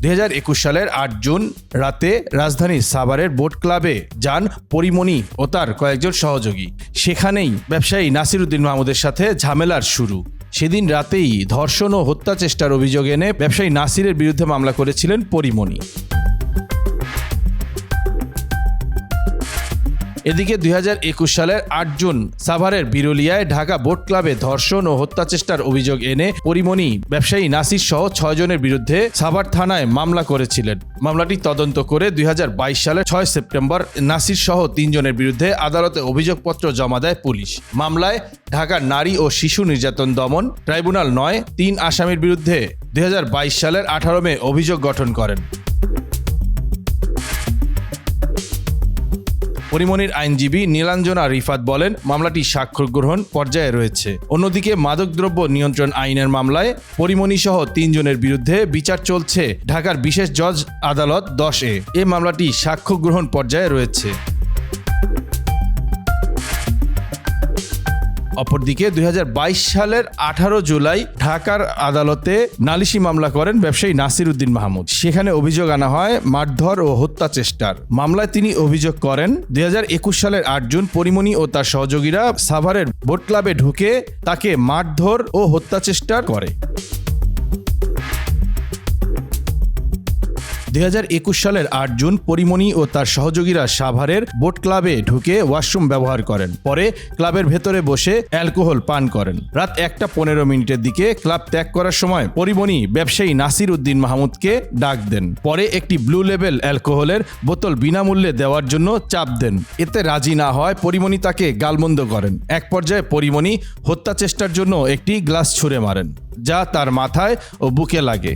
দুই হাজার একুশ সালের আট জুন রাতে রাজধানী সাভারের বোট ক্লাবে যান পরিমণি ও তার কয়েকজন সহযোগী। সেখানেই ব্যবসায়ী নাসিরুদ্দিন মাহমুদের সাথে ঝামেলার শুরু। সেদিন রাতেই ধর্ষণ ও হত্যা চেষ্টার অভিযোগ এনে ব্যবসায়ী নাসিরের বিরুদ্ধে মামলা করেছিলেন পরিমণি। এদিকে দুই হাজার একুশ সালের আট জুন সাভারের বিরুলিয়ায় ঢাকা বোট ক্লাবে ধর্ষণ ও হত্যা চেষ্টার অভিযোগ এনে পরিমণি, ব্যবসায়ী নাসির সহ ছয় জনের বিরুদ্ধে সাভার থানায় মামলা করেছিলেন। মামলাটি তদন্ত করে দুই হাজার বাইশ সালের ছয় সেপ্টেম্বর নাসির সহ তিনজনের বিরুদ্ধে আদালতে অভিযোগপত্র জমা দেয় পুলিশ। মামলায় ঢাকার নারী ও শিশু নির্যাতন দমন ট্রাইব্যুনাল নয়, তিন আসামির বিরুদ্ধে দুই হাজার বাইশ সালের আঠারো মে অভিযোগ গঠন করেন। পরিমণির আইনজীবী নীলাঞ্জনা রিফাত বলেন, মামলাটি স্বাক্ষর গ্রহণ পর্যায়ে রয়েছে। অন্যদিকে মাদকদ্রব্য নিয়ন্ত্রণ আইনের মামলায় পরিমণি সহ তিনজনের বিরুদ্ধে বিচার চলছে ঢাকার বিশেষ জজ আদালত দশ এ মামলাটি সাক্ষ্য গ্রহণ পর্যায়ে রয়েছে। অপরদিকে দুই হাজার বাইশ সালের আঠারো জুলাই ঢাকার আদালতে নালিশি মামলা করেন ব্যবসায়ী নাসির উদ্দিন মাহমুদ। সেখানে অভিযোগ আনা হয় মারধর ও হত্যা চেষ্টার। মামলায় তিনি অভিযোগ করেন, দুই হাজার একুশ সালের আট জুন পরিমণি ও তার সহযোগীরা সাভারের বোট ক্লাবে ঢুকে তাকে মারধর ও হত্যা চেষ্টা করে। দুই হাজার একুশ সালের আট জুন পরিমণি ও তার সহযোগীরা সাভারের বোট ক্লাবে ঢুকে ওয়াশরুম ব্যবহার করেন। পরে ক্লাবের ভেতরে বসে অ্যালকোহল পান করেন। রাত একটা পনেরো মিনিটের দিকে ক্লাব ত্যাগ করার সময় পরিমণি ব্যবসায়ী নাসির উদ্দিন মাহমুদকে ডাক দেন। পরে একটি ব্লু লেভেল অ্যালকোহলের বোতল বিনামূল্যে দেওয়ার জন্য চাপ দেন। এতে রাজি না হয় পরিমণি তাকে গালমন্দ করেন। এক পর্যায়ে পরিমণি হত্যা চেষ্টার জন্য একটি গ্লাস ছুঁড়ে মারেন, যা তার মাথায় ও বুকে লাগে।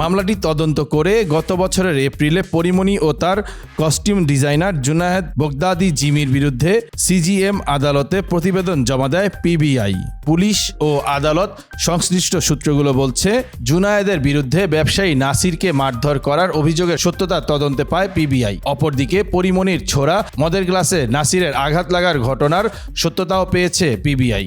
মামলাটি তদন্ত করে গত বছরের এপ্রিলে পরিমণি ও তার কস্টিউম ডিজাইনার জুনায়েদ বগদাদি জিমির বিরুদ্ধে সিজিএম আদালতে প্রতিবেদন জমা দেয় পিবিআই। পুলিশ ও আদালত সংশ্লিষ্ট সূত্রগুলো বলছে, জুনায়েদের বিরুদ্ধে ব্যবসায়ী নাসিরকে মারধর করার অভিযোগের সত্যতা তদন্তে পায় পিবিআই। অপরদিকে পরিমণির ছোড়া মদের গ্লাসে নাসিরের আঘাত লাগার ঘটনার সত্যতাও পেয়েছে পিবিআই।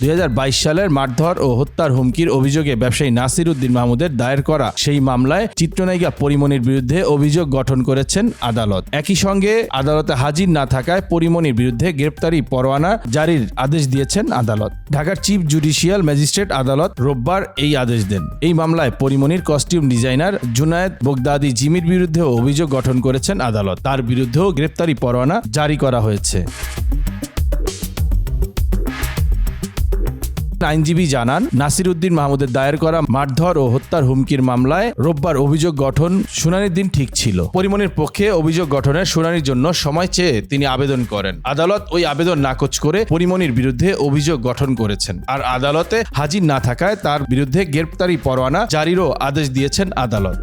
দুই হাজার বাইশ সালের মারধর ও হত্যার হুমকির অভিযোগে ব্যবসায়ী নাসির উদ্দিন মাহমুদের দায়ের করা সেই মামলায় চিত্রনায়িকা পরিমণির বিরুদ্ধে অভিযোগ গঠন করেছেন আদালত। একই সঙ্গে আদালতে হাজির না থাকায় পরিমণির বিরুদ্ধে গ্রেপ্তারি পরোয়ানা জারির আদেশ দিয়েছেন আদালত। ঢাকার চিফ জুডিশিয়াল ম্যাজিস্ট্রেট আদালত রোববার এই আদেশ দেন। এই মামলায় পরিমণির কস্টিউম ডিজাইনার জুনায়েদ বোগদাদি জিমির বিরুদ্ধেও অভিযোগ গঠন করেছেন আদালত। তার বিরুদ্ধেও গ্রেপ্তারি পরোয়ানা জারি করা হয়েছে। আইনজীবী জানান নাসির উদ্দিন মাহমুদের দায়ের করা মারধর ও হত্যার হুমকির মামলায় রোববার অভিযোগ গঠন শুনানির দিন ঠিক ছিল। পরিমণির পক্ষে অভিযোগ গঠনের শুনানির জন্য সময় চেয়ে তিনি আবেদন করেন। আদালত ওই আবেদন নাকচ করে পরিমণির বিরুদ্ধে অভিযোগ গঠন করেছেন। আর আদালতে হাজির না থাকায় তার বিরুদ্ধে গ্রেপ্তারি পরোয়ানা জারিরও আদেশ দিয়েছেন আদালত।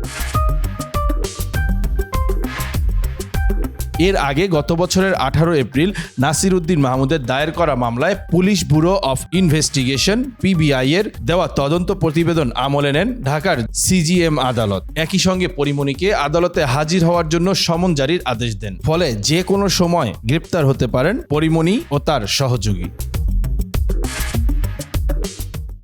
এর আগে গত বছরের আঠারো এপ্রিল নাসির উদ্দিন মাহমুদের দায়ের করা মামলায় police bureau of investigation PBI এর দেওয়া তদন্ত প্রতিবেদন আমলে নেন ঢাকার সিজিএম আদালত। একই সঙ্গে পরিমণিকে আদালতে হাজির হওয়ার জন্য সমন জারির আদেশ দেন। ফলে যে কোনো সময় গ্রেপ্তার হতে পারেন পরিমণি ও তার সহযোগী।